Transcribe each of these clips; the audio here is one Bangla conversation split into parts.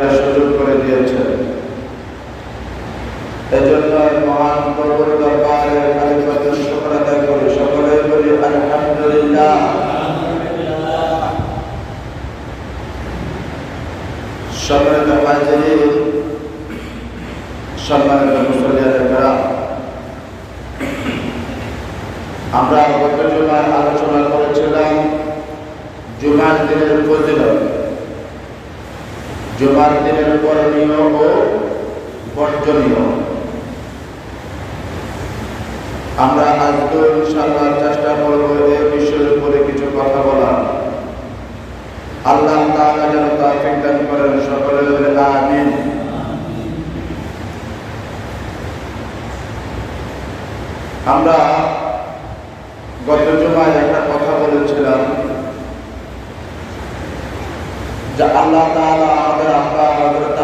করে মহান সকলে আমরা গত জুমায় আলোচনা করেছিলাম জুমার দিনের ফজিলত জুমার দিনের করণীয় ও বর্জনীয় আমরা আজকে ইনশাআল্লাহ চেষ্টা করব এই বিষয়ের উপরে কিছু কথা বলার। আল্লাহ তাআলা যেন তৌফিক দান করেন সকলে বলে আমিন। আমরা গত জুমায় একটা কথা বলেছিলাম যে আল্লাহ তাআলা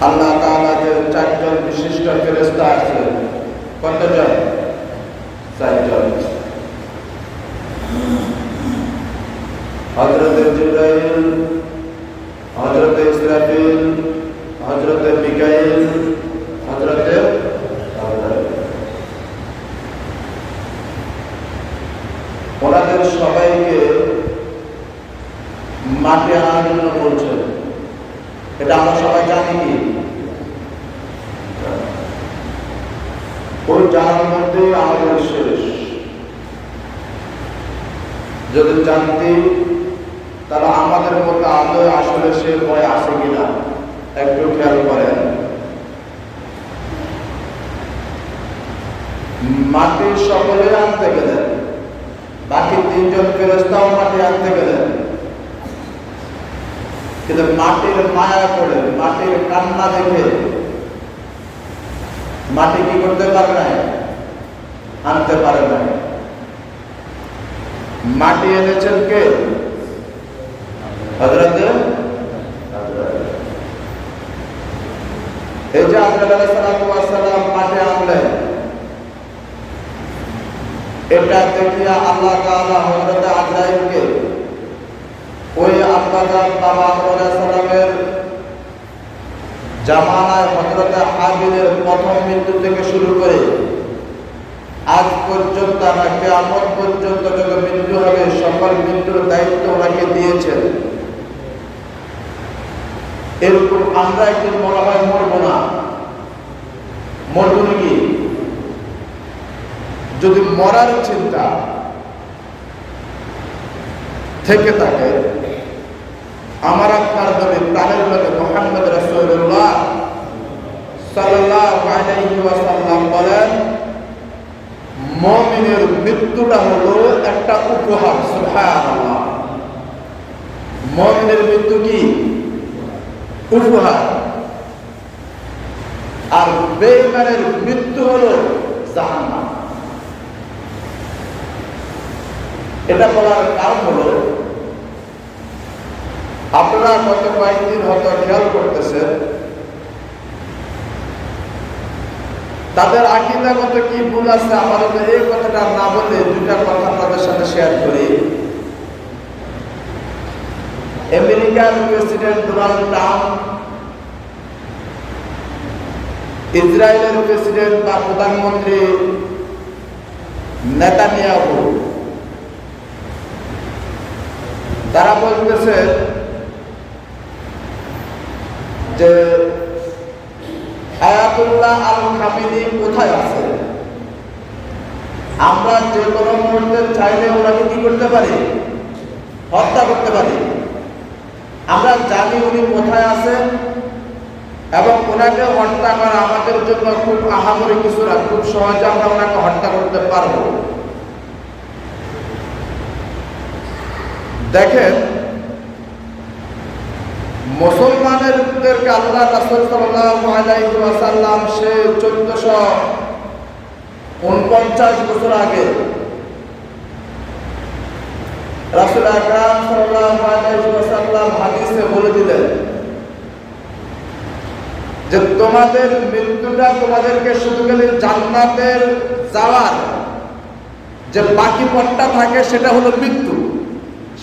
আল্লাহ তাআলা যে চারজন বিশিষ্ট ফেরেশতা আছে কতজন? চারজন। হযরত জিবরাইল হযরত ইসরাফিল হযরত মিকাইল হযরত আজরাইল ওনাদের সবাইকে মাটি আনার জন্য বলছেন এটা আমরা সবাই জানি কি ওই জানার মধ্যে আমাদের শেষ যদি জানতে তাহলে আমাদের মধ্যে আদৌ আসলে সে ভয় আছে কিনা একটু খেয়াল করেন মাটি সকলে আনতে গেলেন বাকি তিনজন ফেরস্তাও মাটি আনতে গেলেন কিন্তু মাটির মায়া করে, মাটির কান্না দেখে মাটি কি করতে পারে না আনতে পারে না মাটি এনেছেন কে? হজরত এই যে আজরাইল মাটি আনলেন এটা দেখিয়া আল্লাহ তাআলা হযরত আজরাইলকে ওই আব্বাজান বাবা সালামের জামানায় হযরত হাবিলের প্রথম মৃত্যু থেকে শুরু করে আজ পর্যন্ত আমরা কিয়ামত পর্যন্ত যত মৃত্যু হবে, সকল মৃত্যুর দায়িত্ব ওনাকে দিয়েছেন। এরকম আমরা একদিন মনে হয় মরবো না। মরবো নাকি? যদি মরার চিন্তা থেকে থাকে, আমার আপনার নবী প্রাণের নবী মোহাম্মদ আলাইহি ওয়াসাল্লাম বলেন, মুমিনের মৃত্যুটা হলো একটা উপহার, সুবহানাল্লাহ। মুমিনের মৃত্যু কি? উপহার। আর বেঈমানের মৃত্যু হলো জাহান্নাম। এটা বলার কারণ হলো, আপনারা গত কয়েকদিন হয়তো খেয়াল করতেছেন, তাদের আকিদাগত কি ভুল আছে আমাদের এই কথাটা না বলে দুটা কথা আপনাদের সাথে শেয়ার করি। আমেরিকার প্রেসিডেন্ট ডোনাল্ড ট্রাম্প, ইসরায়েলের প্রেসিডেন্ট বা প্রধানমন্ত্রী নেতানিয়াহু তারা বলতেছে যে আয়াতুল্লাহ আল খামিনি কোথায় আছে? আমরা যে কোনো মুহূর্তে চাইলে ওনাকে কি করতে পারি? হত্যা করতে পারি। আমরা জানি উনি কোথায় আছেন এবং ওনাকে হত্যা করা আমাদের জন্য খুব আহামরি কিছু না, খুব সহজে আমরা ওনাকে হত্যা করতে পারব। দেখেন, মুসলমানেরদেরকে আল্লাহ রাসূল ওয়াসাল্লাম সে 1449 বছর আগে রাসূল বলে দিলেন যে তোমাদের মৃত্যুটা তোমাদেরকে শুধু যাওয়ার যে বাকি পথটা থাকে সেটা হলো মৃত্যু।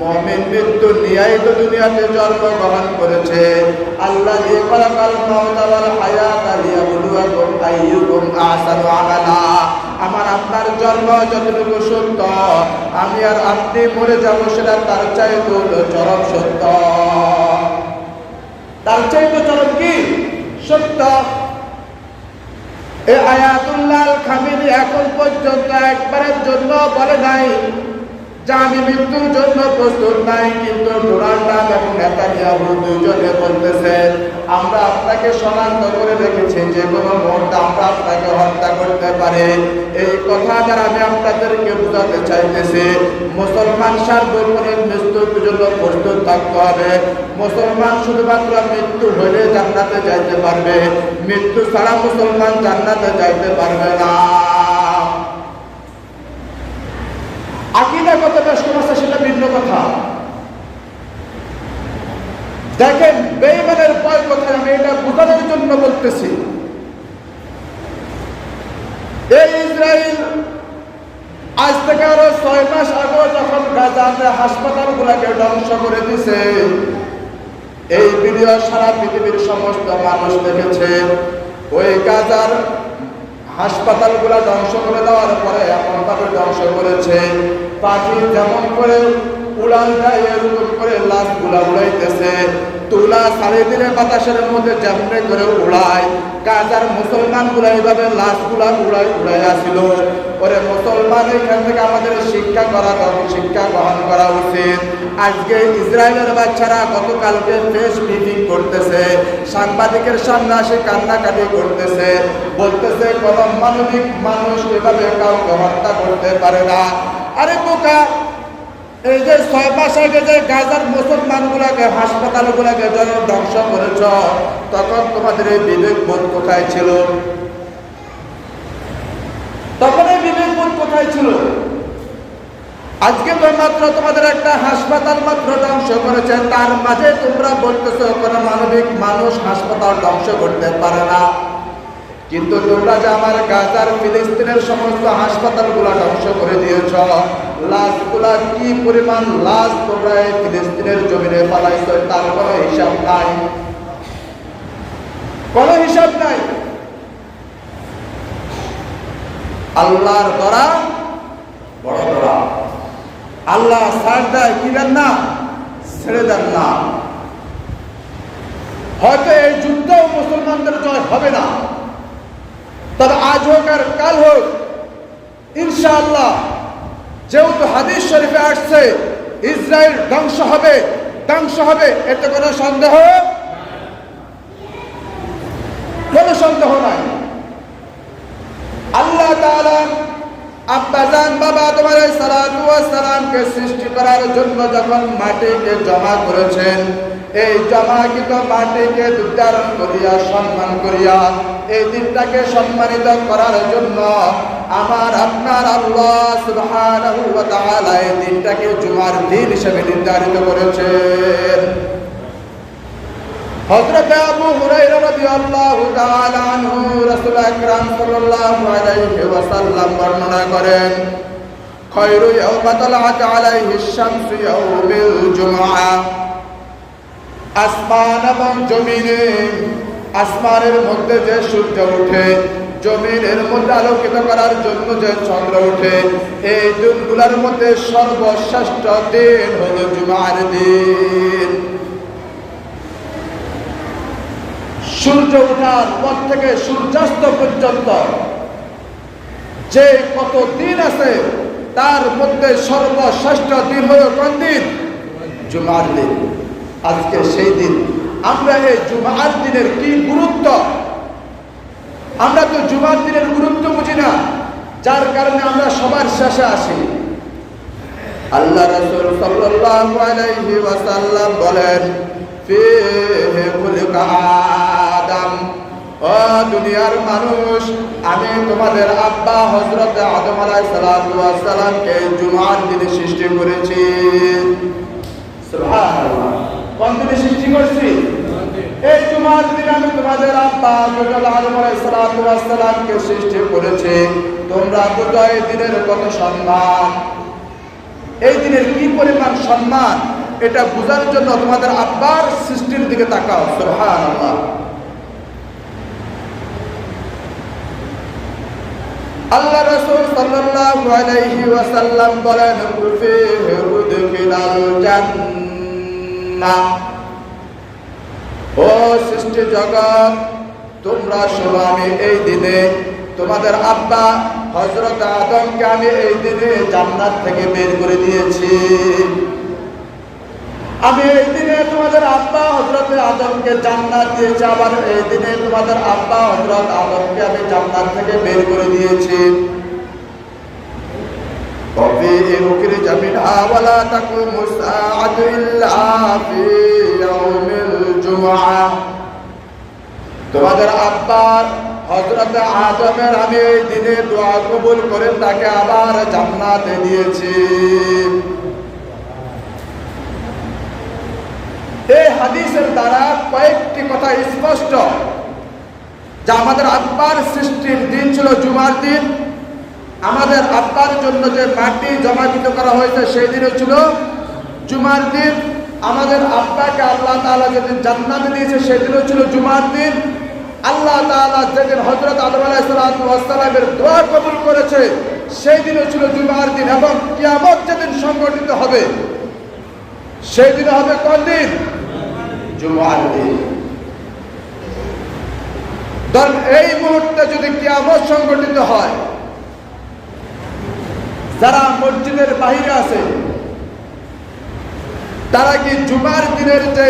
মুমিন মৃত্যু নিয়েই তো দুনিয়াতে জন্মগ্রহণ করেছে। আল্লাহ যে কলাকাল মাউত ওয়াল হায়াত লিয়াবলুয়াকুম আইয়ুকুম আহসানু আমালা। আমার আপনার জন্ম যতটুকু সত্য, আমি আর আপনি মরে যাব সেটা তার চাইতে হলো চরম সত্য। তার চাইতে চরম কি? সত্য। এ আয়াতুল্লাহ খামিনি এখন পর্যন্ত একবারের জন্য বলে নাই। যে আমি মৃত্যুর জন্য প্রস্তুত নাই, কিন্তু ডোনাল্ড এবং নেতানিয়াহু দুইজনে বলতেছে, আমরা আপনাকে শনাক্ত করে রেখেছি যে কোনো মুহূর্তে আমরা আপনাকে হত্যা করতে পারে। এই কথা দ্বারা আমি আপনাদেরকে বোঝাতে চাইতেছি, মুসলমান সার্বক্ষণিক মৃত্যুর জন্য প্রস্তুত থাকতে হবে। মুসলমান শুধুমাত্র মৃত্যু হলে জান্নাতে যাইতে পারবে, মৃত্যু ছাড়া মুসলমান জান্নাতে যাইতে পারবে না। বেশ আছে সেটা ভিন্ন কথা। দেখেন, বেইমানের ভয় কোথায়? আমি এটা বোঝানোর জন্য বলতেছি। এই ইসরায়েল আজ থেকে আরও ছয় মাস আগে যখন গাজাতে হাসপাতাল গুলাকে ধ্বংস করে দিছে, এই ভিডিও সারা পৃথিবীর সমস্ত মানুষ দেখেছে। ওই গাজার হাসপাতালগুলা ধ্বংস করে দেওয়ার পরে এখন ধ্বংস করেছে। পাখি যেমন করে করে উড়াইতেছে। বাতাসের মধ্যে উড়ায়। এইভাবে মুসলমান এখান থেকে আমাদের শিক্ষা শিক্ষা গ্রহণ করা উচিত। আজকে ইসরায়েলের বাচ্চারা গতকালকে প্রেস মিটিং করতেছে। সাংবাদিকের সামনে আসে কান্নাকাটি করতেছে। বলতেছে, কোন মানবিক মানুষ এভাবে কাউকে হত্যা করতে পারে না। আরে বোকা! এই যে ছয় মাস আগে যে গাজার মুসলমান গুলাকে হাসপাতাল গুলাকে যখন ধ্বংস করেছ, তখন তোমাদের এই বিবেক বোধ কোথায় ছিল? তখন এই বিবেক বোধ কোথায় ছিল? আজকে তো মাত্র তোমাদের একটা হাসপাতাল মাত্র ধ্বংস করেছে, তার মাঝে তোমরা বলতেছ, কোনো মানবিক মানুষ হাসপাতাল ধ্বংস করতে পারে না। কিন্তু তোমরা যে আমার গাজার ফিলিস্তিনের সমস্ত হাসপাতালগুলো ধ্বংস করে দিয়েছ লাশগুলা কি পরিমাণ লাশ তোমরা ফিলিস্তিনের জমিনে পালাইছ? তার কোনো হিসাব নাই। কোনো হিসাব নাই। আল্লাহর দ্বারা, বড় দ্বারা। আল্লাহ ছাড় দেয়, কি দেন না? ছেড়ে দেন না। হয়তো এই যুদ্ধ মুসলমানদের জয় হবে না। তবে আজ হোক আর কাল হোক যেহেতু হাদিস শরীফে আসছে ইসরায়েল ধ্বংস হবে ধ্বংস হবে, এতে কোনো সন্দেহ? কোনো সন্দেহ নাই। আল্লাহ তাআলা আব্বাজান বাবা তোমার সালাতু সালামকে সৃষ্টি করার জন্য যখন মাটিকে জমা করেছেন, এই জমাকৃত মাটিকে উচ্চারণ করিয়া, সম্মান করিয়া, এই দিনটাকে সম্মানিত করার জন্য আমার আপনার আল্লাহ সুবহানাহু ওয়া তাআলা এই দিনটাকে জুমার দিন হিসেবে নির্ধারিত করেছেন হযরত আবু হুরায়রা রাদিয়াল্লাহু তাআলা আনহু রাসূল আকরাম সাল্লাল্লাহু আলাইহি ওয়াসাল্লাম বর্ণনা করেন, খায়রু ইয়াওমা তালাআত আলাইহি শামসু ইয়াউমিল জুমআ। আসমান এবং জমিনে, আসমানের মধ্যে যে সূর্য ওঠে জমিনের মধ্যে আলোকিত করার জন্য যে চন্দ্র উঠে এই দিনগুলোর মধ্যে সর্বশ্রেষ্ঠ দিন হলো জুমার দিন। সূর্য ওঠার পর থেকে সূর্যাস্ত পর্যন্ত যে কত দিন আছে, তার মধ্যে সর্বশ্রেষ্ঠ দিন হলো কোন দিন? জুমার দিন। আজকে সেই দিন। আমরা এই জুমার দিনের কি গুরুত্ব? আমরা তো জুমার দিনের গুরুত্ব বুঝি না যার কারণে আমরা সবার শেষে আসি। আল্লাহ রাসূল সাল্লাল্লাহু আলাইহি ওয়াসাল্লাম বলেন ফিহি খুলিকা আদম ও দুনিয়ার মানুষ আমি তোমাদের আব্বা হযরত আদম আলাইহিস সালাতু ওয়াস সালামকে জুমার দিনে সৃষ্টি করেছি। সুবহানাল্লাহ। কোন দিনে সৃষ্টি করছি? এই জুমার দিনে আমি তোমাদের আব্বা হযরত আদম আলাইহিস সালাতু ওয়াস সালামকে সৃষ্টি করেছি। তোমরা বুঝো এই দিনের কত সম্মান? এই দিনের কি পরিমাণ সম্মান? এটা বোঝার জন্য তোমাদের আব্বার সৃষ্টির দিকে তাকাও। সুবহান আল্লাহ আল্লাহ রাসূল সাল্লাল্লাহু আলাইহি ওয়াসাল্লাম বলেন ফিহি উদখিলাল জান্নাহ। ও সৃষ্টি জগৎ, তোমরা শোনো আমি এই দিনে, তোমাদের আব্বা হজরত আদমকে আমি এই দিনে জান্নাত থেকে বের করে দিয়েছি। আমি এই দিনে তোমাদের আব্বা হজরত আদমকে জান্নাত দিয়েছি, আবার এই দিনে তোমাদের আব্বা হজরত আদমকে আমি জান্নাত থেকে বের করে দিয়েছি। তবে এ মুখের আওয়ালা তাকু মুসাআদু ইল্লা তোমাদের আব্বার হজরত আদমের আমি এই দিনে দোয়া কবুল করে তাকে আবার জান্নাতে দিয়েছি। এই হাদিসের দ্বারা কয়েকটি কথা স্পষ্ট। যে আমাদের আব্বার সৃষ্টির দিন ছিল জুমার দিন। আমাদের আব্বার জন্য যে মাটি জমাকৃত করা হয়েছে সেই দিনও ছিল জুমার দিন। আমাদের আব্বাকে আল্লাহ তাআলা যেদিন জান্নাতে দিয়েছে, সেদিনও ছিল জুমার দিন। আল্লাহ তাআলা যেদিন হজরত আদম দোয়া কবুল করেছে সেই দিনও ছিল জুমার দিন এবং কিয়ামত যেদিন সংগঠিত হবে সেই দিন হবে কোন দিন? জুমার দিন। এই মুহূর্তে যদি কিয়ামত সংগঠিত হয়, যারা মসজিদের বাহিরে আছে তারা কি জুমার দিনের যে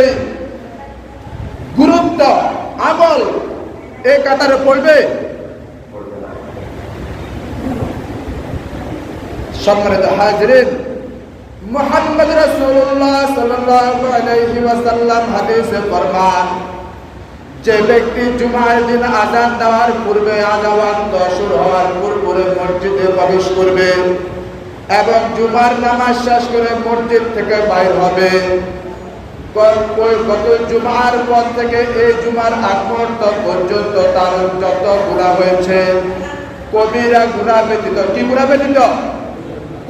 গুরুত্ব, আমল এই কাতারে পড়বে? সম্মানিত হাজরিন, মুহাম্মদ রাসূলুল্লাহ সাল্লাল্লাহু আলাইহি ওয়াসাল্লাম হাদিসে ফরমান, যে ব্যক্তি জুমার দিন আজান দেওয়ার পূর্বে আজান শুরু হওয়ার পূর্বে মসজিদে প্রবেশ করবে। এবং জুমার নামাজ শেষ করে মসজিদ থেকে বাইর হবে। গত জুমার পর থেকে এই জুমার আগ মুহূর্ত পর্যন্ত তার যত গুণা হয়েছে, কবিরা গুণা ব্যতীত কি গুণা ব্যতীত?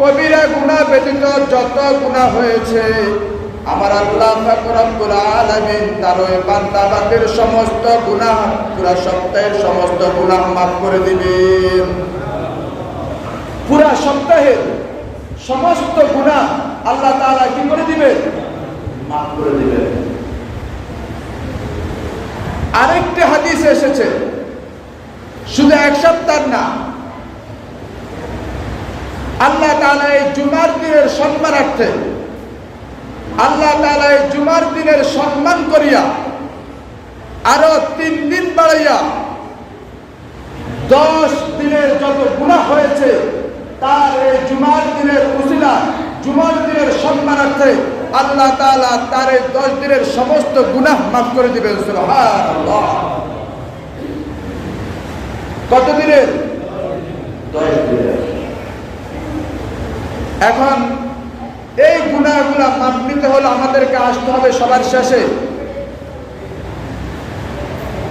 কবিরা গুণা ব্যতীত যত গুণা হয়েছে, আমার আল্লাহ রব্বুল আলামিন তার ওই বান্দাবাদের সমস্ত গুনাহ পুরা সপ্তাহের সমস্ত গুনাহ মাফ করে দিবেন। পুরা সপ্তাহের সমস্ত গুনাহ আল্লাহ তাআলা কি করে দিবেন? মাফ করে দিবেন। আরেকটি হাদিস এসেছে। শুধু এক সপ্তাহ না আল্লাহ তাআলা এই জুমার দিনের সম্মানার্থে আল্লাহ তাআলা এই জুমার দিনের সম্মান করিয়া আরও তিন দিন বাড়াইয়া দশ দিনের যত গুণা হয়েছে তার এই জুমার দিনের উসিলা জুমার দিনের সম্মানার্থে আল্লাহ তালা তার এই দশ দিনের সমস্ত গুনাহ মাফ করে দিবেন সুবহানাল্লাহ। কত দিনের? এখন এই গুণাগুলা মাপ নিতে হলে আমাদেরকে আসতে হবে সবার শেষে।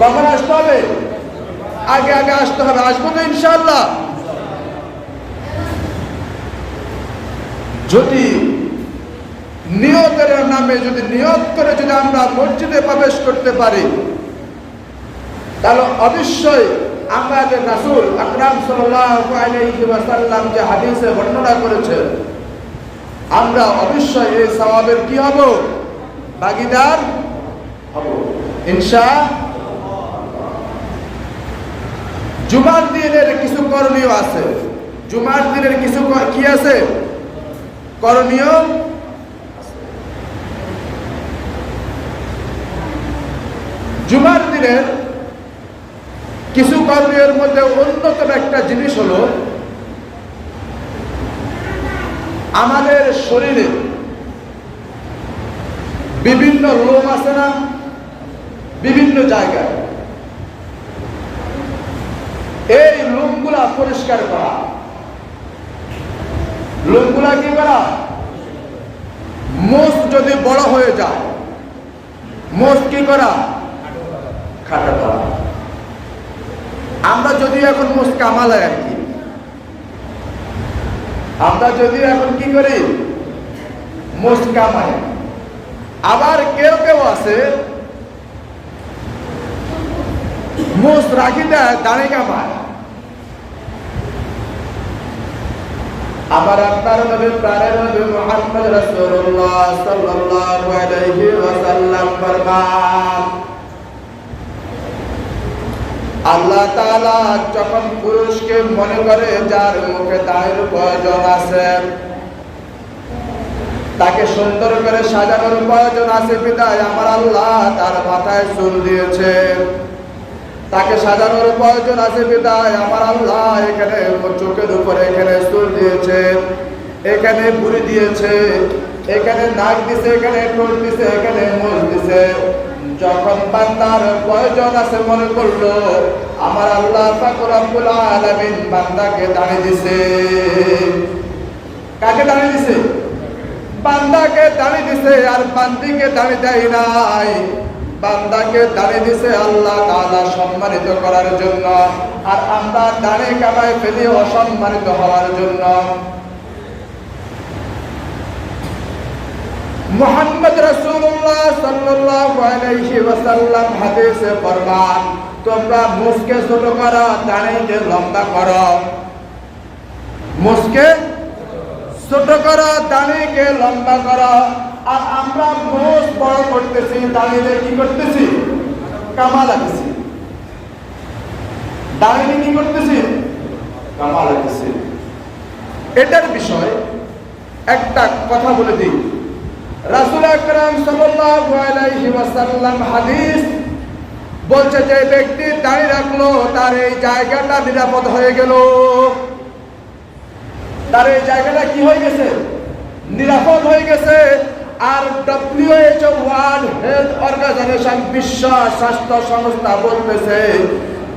কখন আসতে হবে? আগে আগে আসতে হবে। আসব তো ইনশাল্লাহ যদি নিয়তের নামে, যদি নিয়ত করে যদি আমরা মসজিদে প্রবেশ করতে পারি, তাহলে অবশ্যই আমরা যে রাসূল আকরাম ওয়াসাল্লাম যে হাদিসে বর্ণনা করেছেন, আমরা অবশ্যই এই সওয়াবের কি হব? ভাগিদার হব। ইনশা জুমার দিনের কিছু করণীয় আছে। জুমার দিনের কিছু কি আছে? করণীয়? জুমার দিনের কিছু করণীয়ের মধ্যে অন্যতম একটা জিনিস হলো, আমাদের শরীরে বিভিন্ন লোম আছে না? বিভিন্ন জায়গায়। এই লোমগুলা পরিষ্কার করা। লোমগুলা কি করা? মোষ যদি বড় হয়ে যায়, মোষ কি করা? খাটা করা আমরা যদি এখন মোষ কামালাই আর কি। আমরা যদি এখন কি করি? মোষ কামাই। আবার কেউ কেউ আছে, মোষ রাখি দেয়, দাঁড়ি কামায়। আমার আপনার নবী প্রাণের নবী মুহাম্মদ রাসূলুল্লাহ সাল্লাল্লাহু আলাইহি ওয়াসাল্লাম ফরমান। আল্লাহ তাআলা যখন পুরুষকে মনে করে যার মুখে দাঁড়ের প্রয়োজন আছে, তাকে সুন্দর করে সাজানোর প্রয়োজন আছে বিদায়, আমার আল্লাহ তার মাথায় চুল দিয়েছে তাকে সাজানোর প্রয়োজন আছে বিদায়। আমার আল্লাহ এখানে চোখের উপরে এখানে চুল দিয়েছে, এখানে বুড়ি দিয়েছে, এখানে নাক দিছে, এখানে ঠোঁট দিছে, এখানে মুখ দিছে। যখন বান্দার প্রয়োজন আছে মনে করল, আমার আল্লাহ ফাকুর আব্বুল আলামিন বান্দাকে দাঁড়িয়ে দিছে। কাকে দাঁড়িয়ে দিছে? বান্দাকে দাঁড়িয়ে দিছে, আর বান্দিকে দাঁড়িয়ে দেয় নাই। বান্দাকে দাঁড়িয়ে দিছে আল্লাহ তাআলা সম্মানিত করার জন্য, আর আমরা দাঁড়িয়ে কামাই ফেলি অসম্মানিত হওয়ার জন্য। সাল্লাল্লাহু আলাইহি ওয়াসাল্লাম হাদিসে ফরমান, তোমরা মুসকে ছোট করো দাঁড়িয়ে লম্বা করো। মুসকে ছোট করো দাঁড়িয়ে লম্বা করো। আর আমরা মোষ বড় করতেছি দাঁড়িয়ে কি করতেছি? কামা লাগতেছি দাঁড়িয়ে কি করতেছি? কামা লাগতেছি এটার বিষয় একটা কথা বলে দিই। রাসূল আকরাম সাল্লাল্লাহু আলাইহি হাদিস বলছে, যে ব্যক্তি দাঁড়িয়ে রাখল, তার এই জায়গাটা নিরাপদ হয়ে গেল। তার এই জায়গাটা কি হয়ে গেছে? নিরাপদ হয়ে গেছে। আর ডব্লিউএইচও ওয়ার্ল্ড হেলথ অর্গানাইজেশন বিশ্ব স্বাস্থ্য সংস্থা বলতেছে,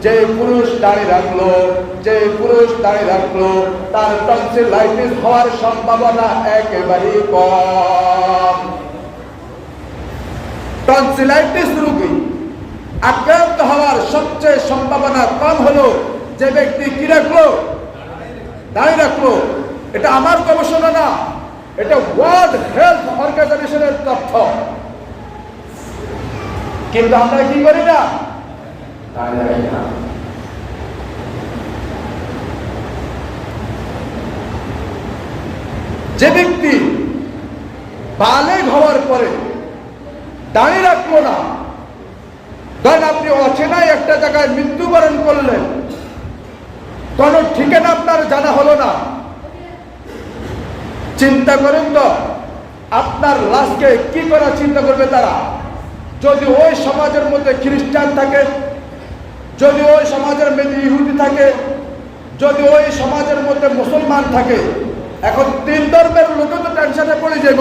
যে পুরুষ দাঁড়িয়ে রাখল, যে পুরুষ দাঁড়িয়ে রাখল, তার টনসিলাইটিস হওয়ার সম্ভাবনা একেবারেই কম। টনসিলাইটিস রোগী আক্রান্ত হওয়ার সবচেয়ে সম্ভাবনা কম হলো যে ব্যক্তি কি রাখল? দাঁড়িয়ে রাখল। এটা আমার গবেষণা না এটা ওয়ার্ল্ড হেলথ অর্গানাইজেশনের তথ্য কিন্তু আমরা কি করি না। যে ব্যক্তি বালেগ হওয়ার পরে দাঁড়িয়ে রাখল না ধরেন আপনি অচেনায় একটা জায়গায় মৃত্যুবরণ করলেন কোন ঠিকানা আপনার জানা হলো না চিন্তা করেন তো, আপনার লাশকে কি করা চিন্তা করবে তারা? যদি ওই সমাজের মধ্যে খ্রিস্টান থাকে, যদি ওই সমাজের মধ্যে ইহুদি থাকে, যদি ওই সমাজের মধ্যে মুসলমান থাকে, এখন তিন ধর্মের লোক তো টেনশনে পড়ে যাব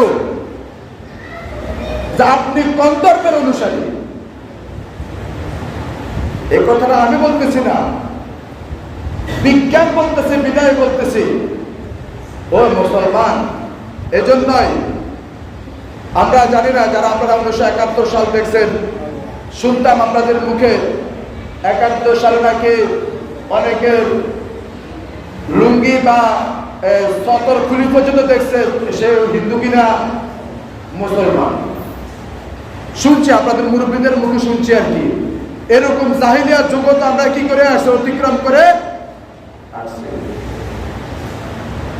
যে আপনি কোন ধর্মের অনুসারী? এই কথাটা আমি বলতেছি না। বিজ্ঞান বলতেছে, বিদায় বলতেছি। ও মুসলমান, এজন্যই আমরা জানি না যারা আপনারা উনিশশো একাত্তর সাল দেখছেন, শুনতাম আপনাদের মুখে, একাত্তর সালে নাকি অনেকে লুঙ্গি বা সতর খুলি পর্যন্ত দেখছে, সে হিন্দু কিনা? মুসলমান। শুনছি, আপনাদের মুরব্বীদের মুখে শুনছি আর কি। এরকম জাহিলিয়া যুগত আমরা কি করে আসছে অতিক্রম করে আসছে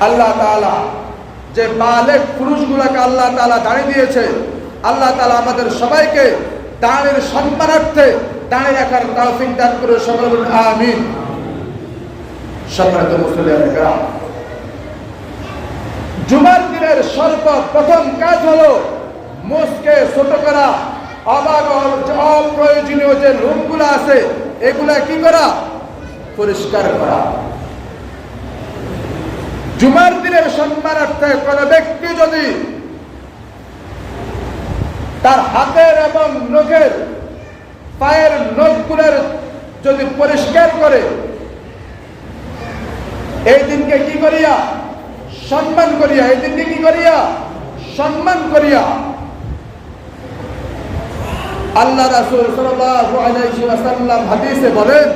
আল্লাহ তাআলা যে বালেক পুরুষগুলাকে আল্লাহ তাআলা দাঁড়িয়ে দিয়েছে, আল্লাহ তালা আমাদের সবাইকে দাঁড়ের সম্মানার্থে দাঁড়িয়ে রাখার তৌফিক দান করে সকলে আমিন। সম্মানিত মুসলিম জুমার দিনের সর্বপ্রথম কাজ হলো মোষকে ছোট করা অবাক অপ্রয়োজনীয় যে রুমগুলো আছে, এগুলা কি করা? পরিষ্কার করা। জুমার দিনের সম্মানার্থে কোন ব্যক্তি যদি তার হাতের এবং নখের, পায়ের নখগুলোর যদি পরিষ্কার করে, এই দিনকে কি করিয়া? সম্মান করিয়া। এই দিনকে কি করিয়া? সম্মান করিয়া। আল্লাহ রাসূল ওয়াসাল্লাম হাদিসে বলেন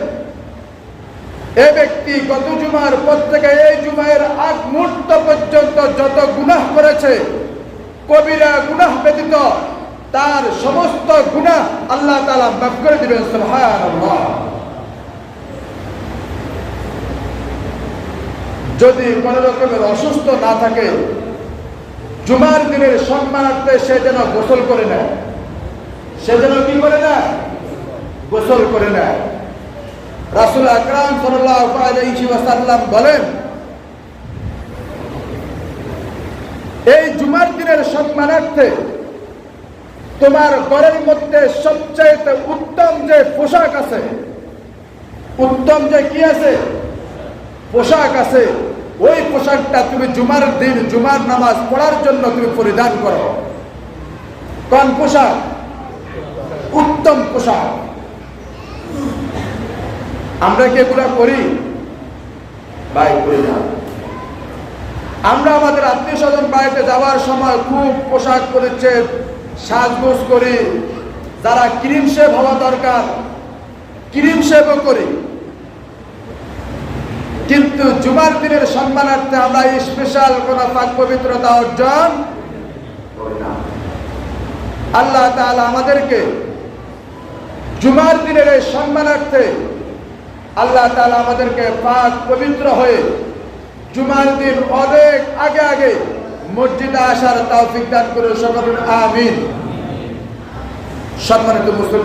এ ব্যক্তি গত জুমার পর থেকে এই জুমায়ের আগ মুহূর্ত পর্যন্ত যত গুনাহ করেছে, কবিরা গুনাহ ব্যতীত তার সমস্ত গুনাহ আল্লাহ তাআলা মাফ করে দিবেন যদি কোন রকমের অসুস্থ না থাকে, জুমার দিনের সম্মানার্থে সে যেন গোসল করে নেয়। সে যেন কি করে নেয়? গোসল করে নেয়। রাসুল আকরাম সাল্লাম বলেন, এই জুমার দিনের সম্মানার্থে তোমার ঘরের মধ্যে সবচেয়ে উত্তম যে পোশাক আছে, উত্তম যে কি আছে? পোশাক আছে। ওই পোশাকটা তুমি জুমার দিন জুমার নামাজ পড়ার জন্য তুমি পরিধান করো। কোন পোশাক? উত্তম পোশাক। আমরা কি এগুলা করি? ভাই করি না? আমরা আমাদের আত্মীয় স্বজন বাড়িতে যাওয়ার সময় খুব পোশাক পরিচ্ছে সাজগোজ করি। যারা ক্রিম শেভ হওয়া দরকার, ক্রিম শেভও করি। কিন্তু জুমার দিনের সম্মানার্থে আমরা স্পেশাল কোন পাক পবিত্রতা অর্জন আল্লাহ তাআলা আমাদেরকে জুমার দিনের এই সম্মানার্থে আল্লাহ তালা আমাদেরকে পাক পবিত্র হয়ে জুমার দিন অনেক আগে আগে মসজিদে আসার তৌফিক দান করে সকলের আমিন। সম্মানিত মুসলিম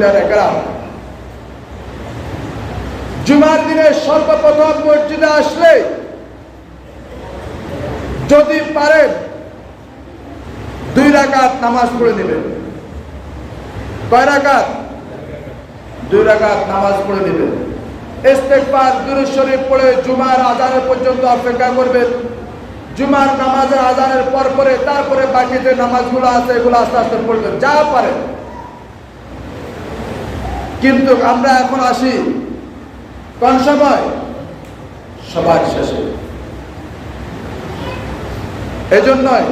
জুমার দিনে সর্বপ্রথম মসজিদে আসলে যদি পারেন দুই রাকাত নামাজ পড়ে নেবেন। কয় রাকাত? দুই রাকাত নামাজ পড়ে নেবেন। ইস্তেকবার দুরুদ শরীফ পড়ে জুমার আজানের পর্যন্ত অপেক্ষা করবেন। জুমার নামাজের আজানের পর পরে, তারপরে বাকি যে নামাজগুলো আছে, এগুলো আস্তে আস্তে পড়বেন। যা পারে। কিন্তু আমরা এখন আসি কোন সময়? সবার শেষে। এজন্যই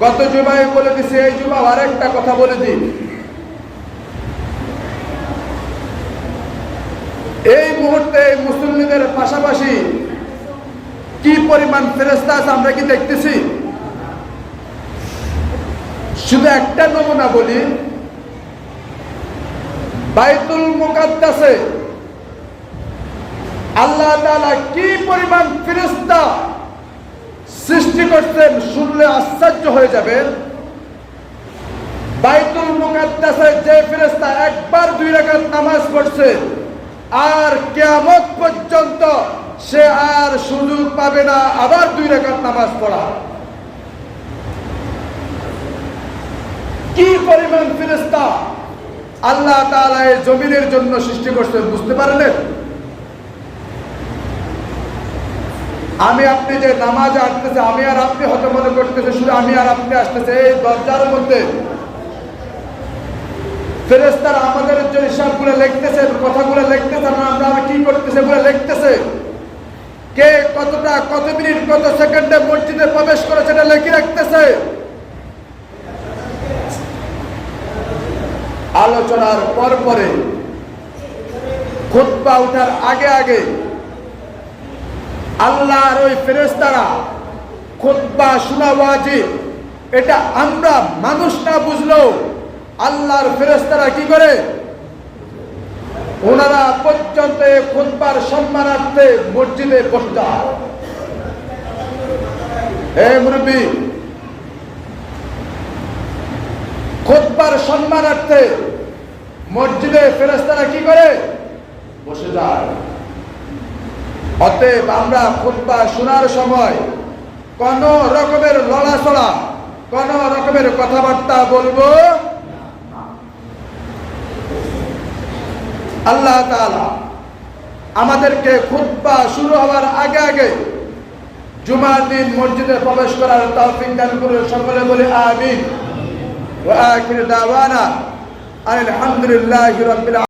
গত জুমায় বলে দিছি, এই জুমা আরেকটা কথা বলে দিই। এই মুহূর্তে মুসলিমদের পাশাপাশি কি পরিমাণ ফেরেস্তা আছে আমরা কি দেখতেছি? শুধু একটা নমুনা বলি, বাইতুল মুকাদ্দাসে আল্লাহ তাআলা কি পরিমাণ ফেরেস্তা সৃষ্টি করছেন শুনলে আশ্চর্য হয়ে যাবে বাইতুল মুকাদ্দাসে যে ফেরেস্তা একবার দুই রাকাত নামাজ পড়ছে আর কেয়ামত পর্যন্ত সে আর সুযোগ পাবে না, আবার দুই রাকাত নামাজ পড়া। কি পরিমাণ ফেরেস্তা আল্লাহ তাআলা এই জমিনের জন্য সৃষ্টি করছেন বুঝতে পারলেন? আমি আপনি যে নামাজ আসতেছে, আমি আর আপনি হতে মনে করতেছে, শুধু আমি আর আপনি আসতেছে, এই দরজার মধ্যে ফেরেস্তারা আমাদের যে হিসাবগুলো লিখতেছে, কথাগুলো লিখতেছে না আমরা কি করতেছে, এগুলো লিখতেছে। কে কতটা, কত মিনিট, কত সেকেন্ডে মসজিদে প্রবেশ করে সেটা লিখে রাখতেছে। আলোচনার পর পরে খুতবা উঠার আগে আগে আল্লাহর ওই ফেরেস্তারা খুতবা শোনা এটা আমরা মানুষ না বুঝলেও আল্লাহর ফেরেস্তারা কি করে? ওনারা পর্যন্ত খুতবার সম্মানার্থে মসজিদে বসতা হে মুরব্বী, খুতবার সম্মানার্থে মসজিদে ফেরেস্তারা কি করে? বসে যায়। অতএব আমরা খুতবা শোনার সময় কোন রকমের লড়াচড়া, কোন রকমের কথাবার্তা বলব আল্লাহ আমাদেরকে খুদ্া শুরু হওয়ার আগে আগে জুমার দিন মসজিদে প্রবেশ করার তৌফিক দান করে সকলে বলে আমিন। দাওয়ানা আলহামদুলিল্লাহি